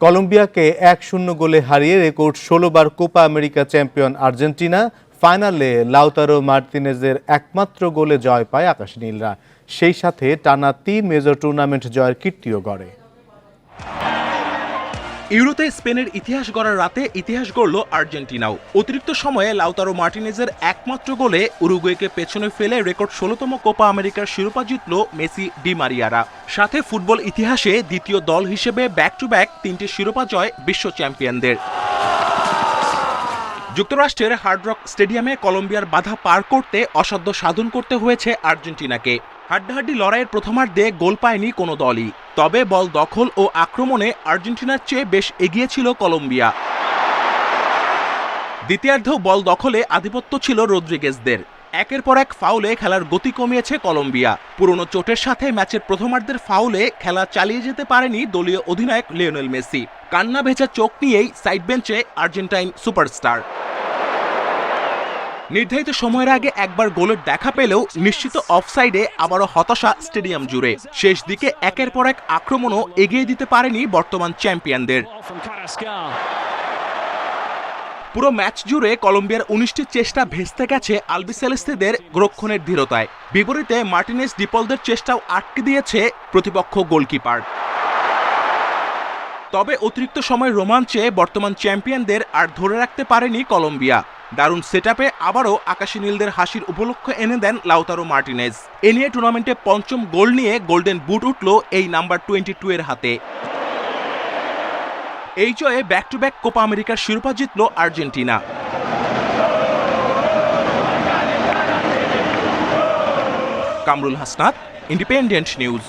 কলম্বিয়াকে এক শূন্য গোলে হারিয়ে রেকর্ড ষোলোবার কোপা আমেরিকা চ্যাম্পিয়ন আর্জেন্টিনা, ফাইনালে লাউতারো মার্তিনেজের একমাত্র গোলে জয় পায় আকাশ নীলরা সেই সাথে টানা তিন মেজর টুর্নামেন্ট জয়ের কীর্তিও গড়ে। ইউরোতে স্পেনের ইতিহাস গড়ার রাতে ইতিহাস গড়ল আর্জেন্টিনাও। অতিরিক্ত সময়ে লাউতারো মার্টিনেজের একমাত্র গোলে উরুগুয়েকে পেছনে ফেলে রেকর্ড ষোলোতম কোপা আমেরিকার শিরোপা জিতল মেসি ডি মারিয়ারা। সাথে ফুটবল ইতিহাসে দ্বিতীয় দল হিসেবে ব্যাক টু ব্যাক তিনটি শিরোপা জয় বিশ্ব চ্যাম্পিয়নদের। যুক্তরাষ্ট্রের হার্ড রক স্টেডিয়ামে কলম্বিয়ার বাধা পার করতে অসাধ্য সাধন করতে হয়েছে আর্জেন্টিনাকে। হাড্ডাহাড্ডি লড়াইয়ের প্রথমার্ধে গোল পায়নি কোনো দলই, তবে বল দখল ও আক্রমণে আর্জেন্টিনার চেয়ে বেশ এগিয়ে ছিল কলম্বিয়া। দ্বিতীয়ার্ধেও বল দখলে আধিপত্য ছিল রদ্রিগেজদের। একের পর এক ফাউলে খেলার গতি কমিয়েছে কলম্বিয়া। পুরনো চোটের সাথে ম্যাচের প্রথমার্ধের ফাউলে খেলা চালিয়ে যেতে পারেনি দলীয় অধিনায়ক লিওনেল মেসি। কান্না ভেজা চোখ নিয়েই সাইড বেঞ্চে আর্জেন্টাইন সুপারস্টার। নির্ধারিত সময়ের আগে একবার গোলের দেখা পেলেও নিশ্চিত অফসাইডে আবারও হতাশা স্টেডিয়াম জুড়ে। শেষ দিকে একের পর এক আক্রমণও এগিয়ে দিতে পারেনি বর্তমান চ্যাম্পিয়নদের। পুরো ম্যাচ জুড়ে কলম্বিয়ার উনিশটি চেষ্টা ভেস্তে গেছে আলবিসেলেস্তেদের রক্ষণের ধীরতায়। বিপরীতে মার্টিনেস ডিপলদের চেষ্টাও আটকে দিয়েছে প্রতিপক্ষ গোলকিপার। তবে অতিরিক্ত সময় রোমাঞ্চে বর্তমান চ্যাম্পিয়নদের আর ধরে রাখতে পারেনি কলম্বিয়া। দারুণ সেটআপে আবারও আকাশী নীলদের হাসির উপলক্ষ এনে দেন লাউতারো মার্টিনেজ। এ নিয়ে টুর্নামেন্টে পঞ্চম গোল নিয়ে গোল্ডেন বুট উঠল এই নাম্বার টোয়েন্টি টু এর হাতে। এই জয়ে ব্যাক টু ব্যাক কোপা আমেরিকার শিরোপা জিতল Argentina. Kamrul Hasnat independent news